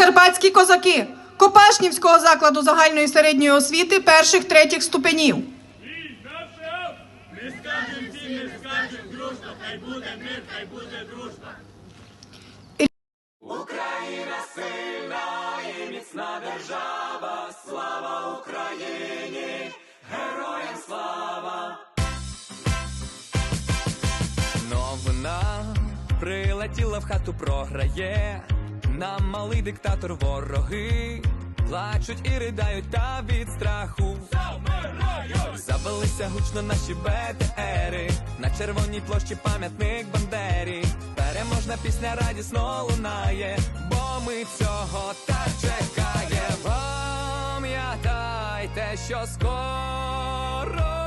Закарпатські козаки Копашнівського закладу загальної середньої освіти перших третіх ступенів. Хай буде мир, хай буде дружба. Україна сильна і міцна держава, слава Україні, героям слава. Новина прилетіла в хату, програє. Нам малий диктатор вороги. Плачуть і riдають та від страху. Завелися гучно наші БТРи На червоній площі пам'ятник Бандері. Переможна пісня радісно лунає, бо ми цього так чекає. Пам'ятайте, що скоро